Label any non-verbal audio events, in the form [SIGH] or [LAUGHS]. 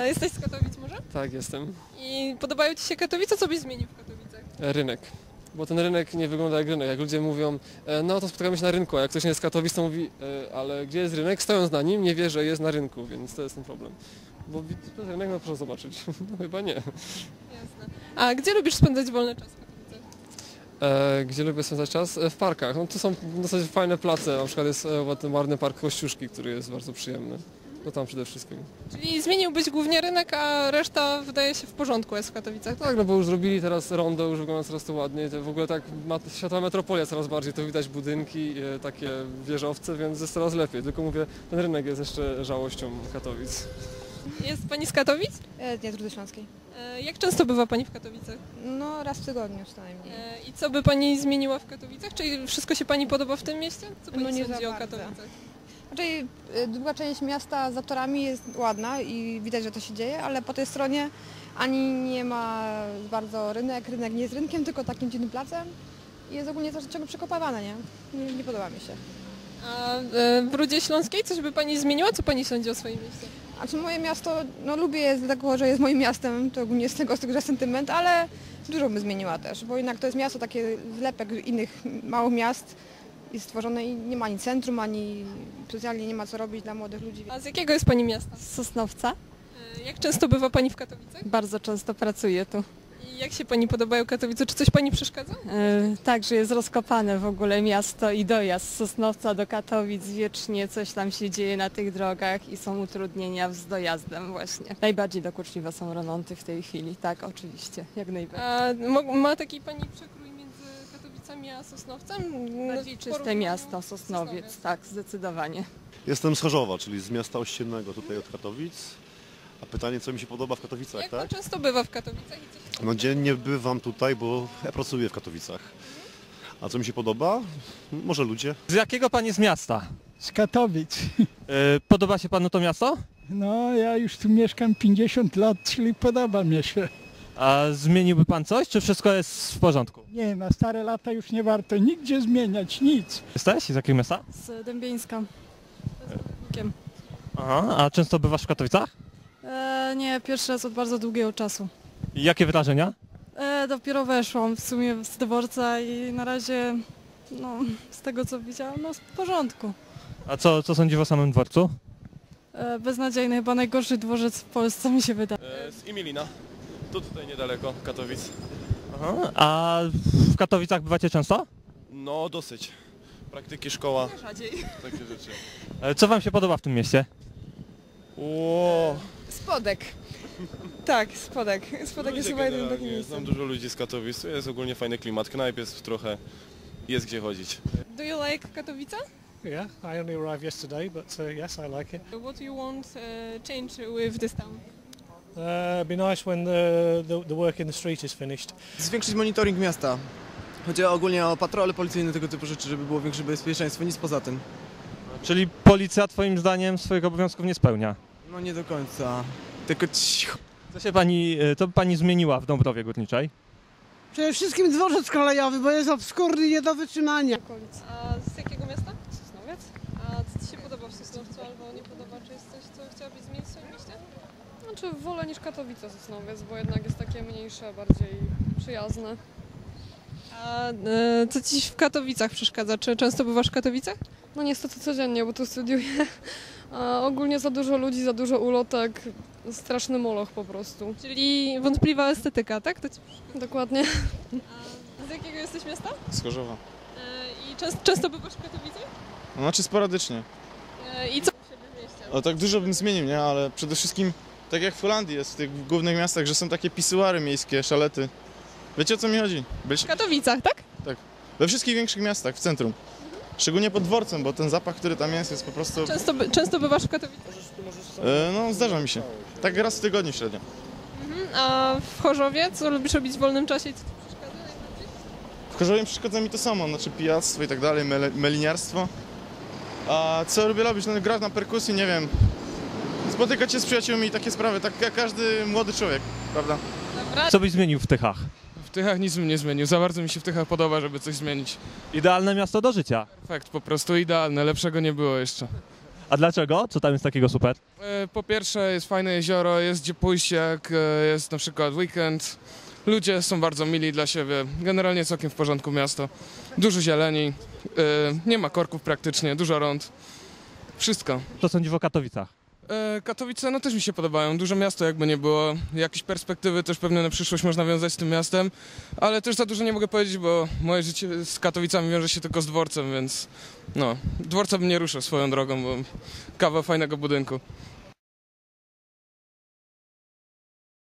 A Jesteś z Katowic może? Tak, jestem. I podobają Ci się Katowice? Co byś zmienił w Katowicach? E, Rynek. Bo ten rynek nie wygląda jak rynek. Jak ludzie mówią, e, no to spotkamy się na rynku, a jak ktoś nie jest z Katowic, to mówi, e, ale gdzie jest rynek? Stojąc na nim, nie wie, że jest na rynku, więc to jest ten problem. Bo wi- ten rynek no proszę zobaczyć. [LAUGHS] No chyba nie. Jasne. A gdzie lubisz spędzać wolny czas w Katowicach? E, gdzie lubię spędzać czas? E, w parkach. No to są w zasadzie fajne place. Na przykład jest e, ten marny park Kościuszki, który jest bardzo przyjemny. To tam przede wszystkim. Czyli zmieniłbyś głównie rynek, a reszta wydaje się w porządku jest w Katowicach. Tak, no bo już zrobili teraz rondo, już wygląda coraz to ładniej. To w ogóle tak ma, światowa metropolia coraz bardziej, to widać budynki, e, takie wieżowce, więc jest coraz lepiej. Tylko mówię, ten rynek jest jeszcze żałością Katowic. Jest Pani z Katowic? E, nie, z Rudy Śląskiej. E, Jak często bywa Pani w Katowicach? No raz w tygodniu co najmniej. E, I co by Pani zmieniła w Katowicach? Czy wszystko się Pani podoba w tym mieście? Co Pani No nie sądzi za o bardzo. Katowicach? Raczej e, druga część miasta za torami jest ładna i widać, że to się dzieje, ale po tej stronie ani nie ma bardzo rynek, rynek nie jest rynkiem, tylko takim dziwnym placem i jest ogólnie to ciągle przekopawane, nie? nie? Nie podoba mi się. A e, w Rudzie Śląskiej coś by Pani zmieniła? Co Pani sądzi o swoim mieście? A czy moje miasto, no lubię je dlatego, że jest moim miastem, to ogólnie z tego, z tego że sentyment, ale dużo by zmieniła też, bo jednak to jest miasto takie zlepek innych małych miast jest stworzone i nie ma ani centrum, ani specjalnie nie ma co robić dla młodych ludzi. A z jakiego jest Pani miasta? Z Sosnowca. E, Jak często bywa Pani w Katowicach? Bardzo często pracuję tu. I jak się Pani podobają Katowice? Czy coś Pani przeszkadza? E, Także jest rozkopane w ogóle miasto i dojazd z Sosnowca do Katowic. Wiecznie coś tam się dzieje na tych drogach i są utrudnienia z dojazdem właśnie. Najbardziej dokuczliwe są remonty w tej chwili. Tak, oczywiście, jak najbardziej. A mo- ma taki Pani przekrój Katowicami a Sosnowcem? Bardziej W czyste miasto, Sosnowiec, tak, zdecydowanie. Jestem z Chorzowa, czyli z miasta ościennego tutaj od Katowic. A pytanie, co mi się podoba w Katowicach, Jak Pan tak? często bywa w Katowicach? i coś- No dziennie bywam tutaj, bo ja pracuję w Katowicach. A co mi się podoba? Może ludzie. Z jakiego pan jest miasta? Z Katowic. [LAUGHS] E, Podoba się panu to miasto? No, ja już tu mieszkam 50 lat, czyli podoba mi się. A zmieniłby pan coś, czy wszystko jest w porządku? Nie, na stare lata już nie warto nigdzie zmieniać, nic. Jesteś? Z jakiego miasta? Z Dębieńska. Aha, a często bywasz w Katowicach? E, nie, pierwszy raz od bardzo długiego czasu. I jakie wrażenia? E, dopiero weszłam w sumie z dworca i na razie, no, z tego co widziałam, no w porządku. A co, co sądzisz o samym dworcu? E, beznadziejny, chyba najgorszy dworzec w Polsce mi się wydaje. E, Z Imilina. Tu tutaj niedaleko Katowic. Aha, a w Katowicach bywacie często? No dosyć. Praktyki szkoła. Takie rzeczy. E, Co wam się podoba w tym mieście? Ło. Spodek. Tak, spodek. Spodek jest Ludzie chyba jednym generalnie, takim miejscem. Znam dużo ludzi z Katowic. Tu jest ogólnie fajny klimat. Knajp jest trochę... Jest gdzie chodzić. Do you like Katowice? Yeah, I only arrived yesterday, but uh, yes, I like it. What do you want uh, change with this town? Zwiększyć monitoring miasta. Chodzi ogólnie o patrole policyjne, tego typu rzeczy, żeby było większe bezpieczeństwo, nic poza tym. Czyli policja twoim zdaniem swoich obowiązków nie spełnia. No nie do końca. Tylko cicho. Co się pani, e, co by pani zmieniła w Dąbrowie Górniczej? Przede wszystkim dworzec kolejowy, bo jest obskurny nie do wytrzymania. A z jakiego miasta? Sosnowiec. A co Ci się podoba w Sosnowcu albo nie podoba? Czy jest coś, co chciałabyś zmienić w swoim mieście? Znaczy wolę niż Katowice Sosnowiec, bo jednak jest takie mniejsze, bardziej przyjazne. A e, co Ci w Katowicach przeszkadza? Czy często bywasz w Katowicach? No niestety codziennie, bo tu studiuję. A ogólnie za dużo ludzi, za dużo ulotek, straszny moloch po prostu. Czyli wątpliwa estetyka, tak? To ci... Dokładnie. Z jakiego jesteś miasta? Z Chorzowa. E, I często, często bywasz w Katowicach? No, znaczy sporadycznie. E, I co u siebie w mieście? O, tak dużo bym zmienił, nie? Ale przede wszystkim, tak jak w Holandii jest, w tych głównych miastach, że są takie pisuary miejskie, szalety. Wiecie o co mi chodzi? Byś... W Katowicach, tak? Tak. We wszystkich większych miastach, w centrum. Szczególnie pod dworcem, bo ten zapach, który tam jest, jest po prostu... Często, by, często bywasz w Katowicach? E, no, zdarza mi się. Tak raz w tygodniu średnio. Mhm. A w Chorzowie co lubisz robić w wolnym czasie? i Co ci przeszkadza najbardziej? W Chorzowie przeszkadza mi to samo, znaczy pijactwo i tak dalej, mele, meliniarstwo. A co lubię robić? No, grać na perkusji, nie wiem. Spotykać się z przyjaciółmi i takie sprawy, tak jak każdy młody człowiek, prawda? Co byś zmienił w Tychach? W Tychach nic bym nie zmienił. Za bardzo mi się w Tychach podoba, żeby coś zmienić. Idealne miasto do życia. Fakt, po prostu idealne. Lepszego nie było jeszcze. A A dlaczego? Co tam jest takiego super? E, Po pierwsze jest fajne jezioro, jest gdzie pójść jak e, jest na przykład weekend. Ludzie są bardzo mili dla siebie. Generalnie całkiem w porządku miasto. Dużo zieleni, e, nie ma korków praktycznie, dużo rąd. Wszystko. Co sądzisz o Katowicach? E, Katowice no też mi się podobają. Duże miasto jakby nie było. Jakieś perspektywy też pewnie na przyszłość można wiązać z tym miastem. Ale też za dużo nie mogę powiedzieć, bo moje życie z Katowicami wiąże się tylko z dworcem, więc no. Dworca bym nie ruszał swoją drogą, bo kawał fajnego budynku.